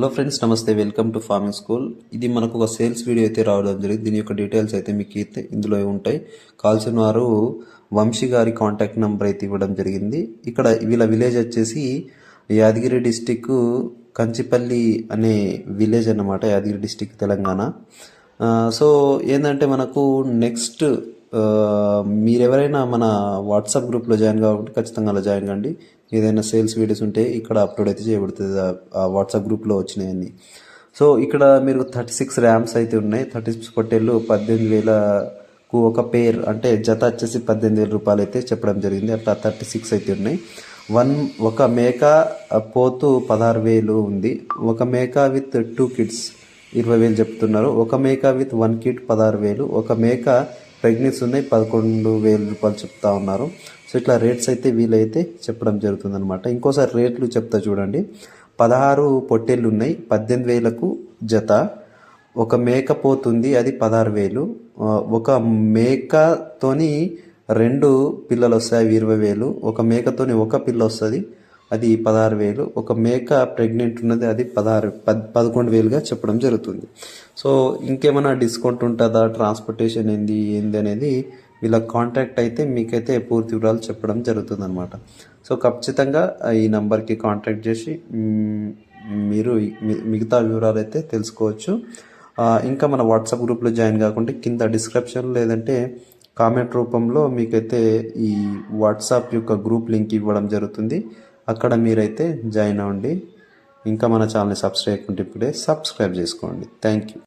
Hello friends నమస్తే. Welcome to farming school. ఇది మనకు ఒక సేల్స్ వీడియో అయితే రావడం జరిగింది. దీని యొక్క డీటెయిల్స్ అయితే మీకు అయితే ఇందులో ఉంటాయి. కాల్సిన వారు వంశీ గారి కాంటాక్ట్ నెంబర్ అయితే ఇవ్వడం జరిగింది. ఇక్కడ వీళ్ళ విలేజ్ వచ్చేసి యాదగిరి డిస్టిక్ కంచిపల్లి అనే విలేజ్ అన్నమాట యాదగిరి డిస్టిక్ తెలంగాణ. సో ఏంటంటే మనకు నెక్స్ట్ మీరెవరైనా మన వాట్సాప్ గ్రూప్లో జాయిన్ కావాలంటే ఖచ్చితంగా అలా జాయిన్ కండి. ఏదైనా సేల్స్ వీడియోస్ ఉంటే ఇక్కడ అప్లోడ్ అయితే చేయబడుతుంది. ఆ- వాట్సాప్ గ్రూప్లో వచ్చినాయని సో ఇక్కడ మీరు థర్టీ సిక్స్ ర్యామ్స్ అయితే ఉన్నాయి. థర్టీ సిక్స్ పట్టేళ్ళు పద్దెనిమిది వేలకు ఒక పేర్ అంటే జత వచ్చేసి పద్దెనిమిది వేల రూపాయలు అయితే చెప్పడం జరిగింది. అట్లా థర్టీ సిక్స్ అయితే ఉన్నాయి. వన్ ఒక మేక పోతు పదహారు వేలు ఉంది. ఒక మేక విత్ టూ కిడ్స్ ఇరవై వేలు చెప్తున్నారు. ఒక మేక విత్ వన్ కిట్ పదహారు వేలు. ఒక మేక ప్రెగ్నెన్సీ ఉన్నాయి పదకొండు వేల రూపాయలు చెప్తా ఉన్నారు. సో ఇట్లా రేట్స్ అయితే వీలైతే చెప్పడం జరుగుతుంది అనమాట ఇంకోసారి రేట్లు చెప్తా చూడండి. పదహారు పొట్టేళ్ళు ఉన్నాయి పద్దెనిమిది వేలకు జత. ఒక మేక పోతుంది అది పదహారు వేలు. ఒక మేకతోని రెండు పిల్లలు వస్తాయి అవి ఇరవై వేలు. ఒక మేకతోని ఒక పిల్ల వస్తుంది అది పదహారు వేలు. ఒక మేక ప్రెగ్నెంట్ ఉన్నది అది పదహారు పద్ పదకొండు వేలుగా చెప్పడం జరుగుతుంది. సో ఇంకేమైనా డిస్కౌంట్ ఉంటుందా? ట్రాన్స్పోర్టేషన్ ఏంది ఏంది అనేది వీళ్ళ కాంటాక్ట్ అయితే మీకైతే పూర్తి వివరాలు చెప్పడం జరుగుతుంది అనమాట సో ఖచ్చితంగా ఈ నంబర్కి కాంటాక్ట్ చేసి మీరు మిగతా వివరాలు అయితే తెలుసుకోవచ్చు ఇంకా మన వాట్సాప్ గ్రూప్లో జాయిన్ కాకుండా కింద డిస్క్రిప్షన్ లేదంటే కామెంట్ రూపంలో మీకైతే ఈ వాట్సాప్ యొక్క గ్రూప్ లింక్ ఇవ్వడం జరుగుతుంది. అక్కడ మీరైతే జాయిన్ అవ్వండి. ఇంకా మన ఛానల్ని సబ్స్క్రైబ్ చేయకుంటే ఇప్పుడే సబ్స్క్రైబ్ చేసుకోండి. Thank you.